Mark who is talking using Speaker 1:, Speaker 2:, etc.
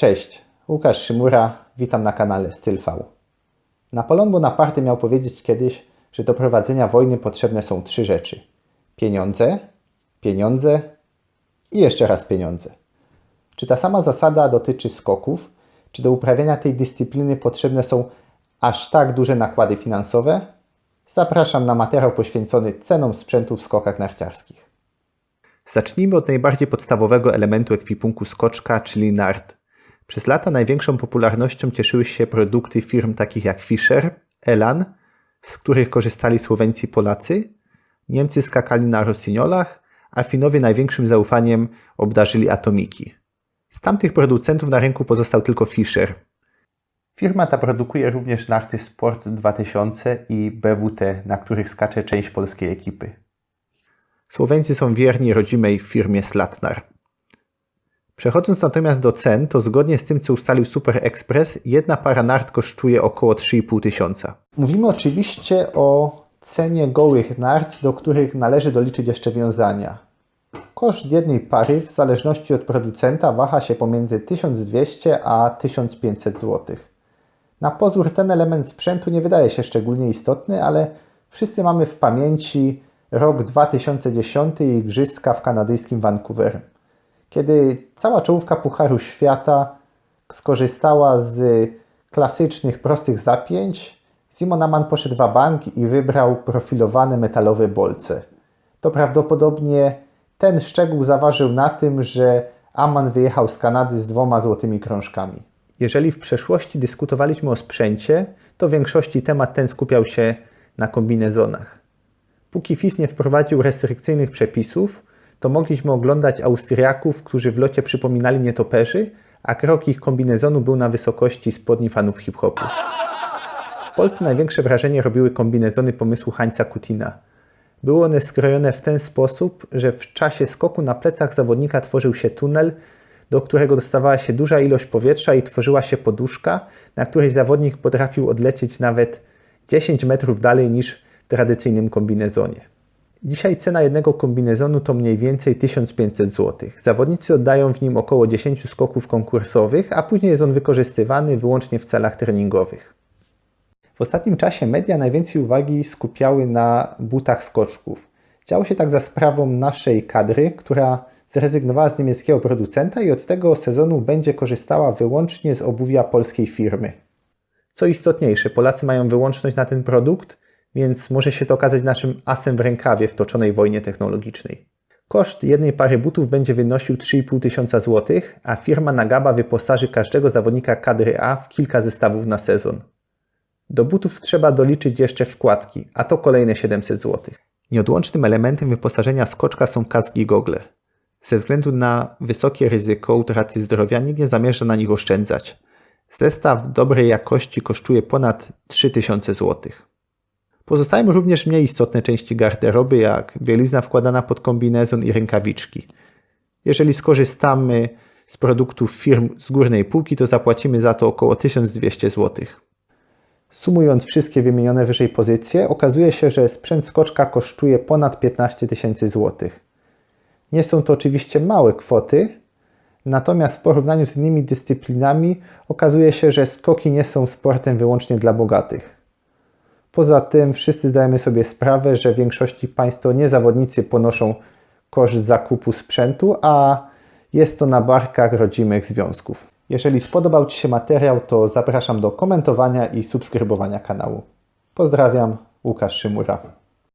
Speaker 1: Cześć, Łukasz Szymura, witam na kanale StylV. Napoleon Bonaparte miał powiedzieć kiedyś, że do prowadzenia wojny potrzebne są trzy rzeczy. Pieniądze, pieniądze i jeszcze raz pieniądze. Czy ta sama zasada dotyczy skoków? Czy do uprawiania tej dyscypliny potrzebne są aż tak duże nakłady finansowe? Zapraszam na materiał poświęcony cenom sprzętu w skokach narciarskich. Zacznijmy od najbardziej podstawowego elementu ekwipunku skoczka, czyli nart. Przez lata największą popularnością cieszyły się produkty firm takich jak Fischer, Elan, z których korzystali Słoweńcy i Polacy. Niemcy skakali na Rossignolach, a Finowie największym zaufaniem obdarzyli Atomiki. Z tamtych producentów na rynku pozostał tylko Fischer. Firma ta produkuje również narty Sport 2000 i BWT, na których skacze część polskiej ekipy. Słoweńcy są wierni rodzimej firmie Slatnar. Przechodząc natomiast do cen, to zgodnie z tym, co ustalił Super Express, jedna para nart kosztuje około 3,5 tysiąca. Mówimy oczywiście o cenie gołych nart, do których należy doliczyć jeszcze wiązania. Koszt jednej pary, w zależności od producenta, waha się pomiędzy 1200 a 1500 zł. Na pozór ten element sprzętu nie wydaje się szczególnie istotny, ale wszyscy mamy w pamięci rok 2010 i igrzyska w kanadyjskim Vancouver kiedy cała czołówka Pucharu Świata skorzystała z klasycznych, prostych zapięć, Simon Aman poszedł w bank i wybrał profilowane metalowe bolce. To prawdopodobnie ten szczegół zaważył na tym, że Aman wyjechał z Kanady z dwoma złotymi krążkami. Jeżeli w przeszłości dyskutowaliśmy o sprzęcie, to w większości temat ten skupiał się na kombinezonach. Póki FIS nie wprowadził restrykcyjnych przepisów, to mogliśmy oglądać Austriaków, którzy w locie przypominali nietoperzy, a krok ich kombinezonu był na wysokości spodni fanów hip-hopu. W Polsce największe wrażenie robiły kombinezony pomysłu Hańca Kutina. Były one skrojone w ten sposób, że w czasie skoku na plecach zawodnika tworzył się tunel, do którego dostawała się duża ilość powietrza i tworzyła się poduszka, na której zawodnik potrafił odlecieć nawet 10 metrów dalej niż w tradycyjnym kombinezonie. Dzisiaj cena jednego kombinezonu to mniej więcej 1500 zł. Zawodnicy oddają w nim około 10 skoków konkursowych, a później jest on wykorzystywany wyłącznie w celach treningowych. W ostatnim czasie media najwięcej uwagi skupiały na butach skoczków. Działo się tak za sprawą naszej kadry, która zrezygnowała z niemieckiego producenta i od tego sezonu będzie korzystała wyłącznie z obuwia polskiej firmy. Co istotniejsze, Polacy mają wyłączność na ten produkt, więc może się to okazać naszym asem w rękawie w toczonej wojnie technologicznej. Koszt jednej pary butów będzie wynosił 3,5 tysiąca złotych, a firma Nagaba wyposaży każdego zawodnika kadry A w kilka zestawów na sezon. Do butów trzeba doliczyć jeszcze wkładki, a to kolejne 700 zł. Nieodłącznym elementem wyposażenia skoczka są kaski gogle. Ze względu na wysokie ryzyko utraty zdrowia nikt nie zamierza na nich oszczędzać. Zestaw dobrej jakości kosztuje ponad 3000 złotych. Pozostają również mniej istotne części garderoby, jak bielizna wkładana pod kombinezon i rękawiczki. Jeżeli skorzystamy z produktów firm z górnej półki, to zapłacimy za to około 1200 zł. Sumując wszystkie wymienione wyżej pozycje, okazuje się, że sprzęt skoczka kosztuje ponad 15 tysięcy złotych. Nie są to oczywiście małe kwoty, natomiast w porównaniu z innymi dyscyplinami okazuje się, że skoki nie są sportem wyłącznie dla bogatych. Poza tym wszyscy zdajemy sobie sprawę, że w większości państw to nie zawodnicy ponoszą koszt zakupu sprzętu, a jest to na barkach rodzimych związków. Jeżeli spodobał Ci się materiał, to zapraszam do komentowania i subskrybowania kanału. Pozdrawiam, Łukasz Szymura.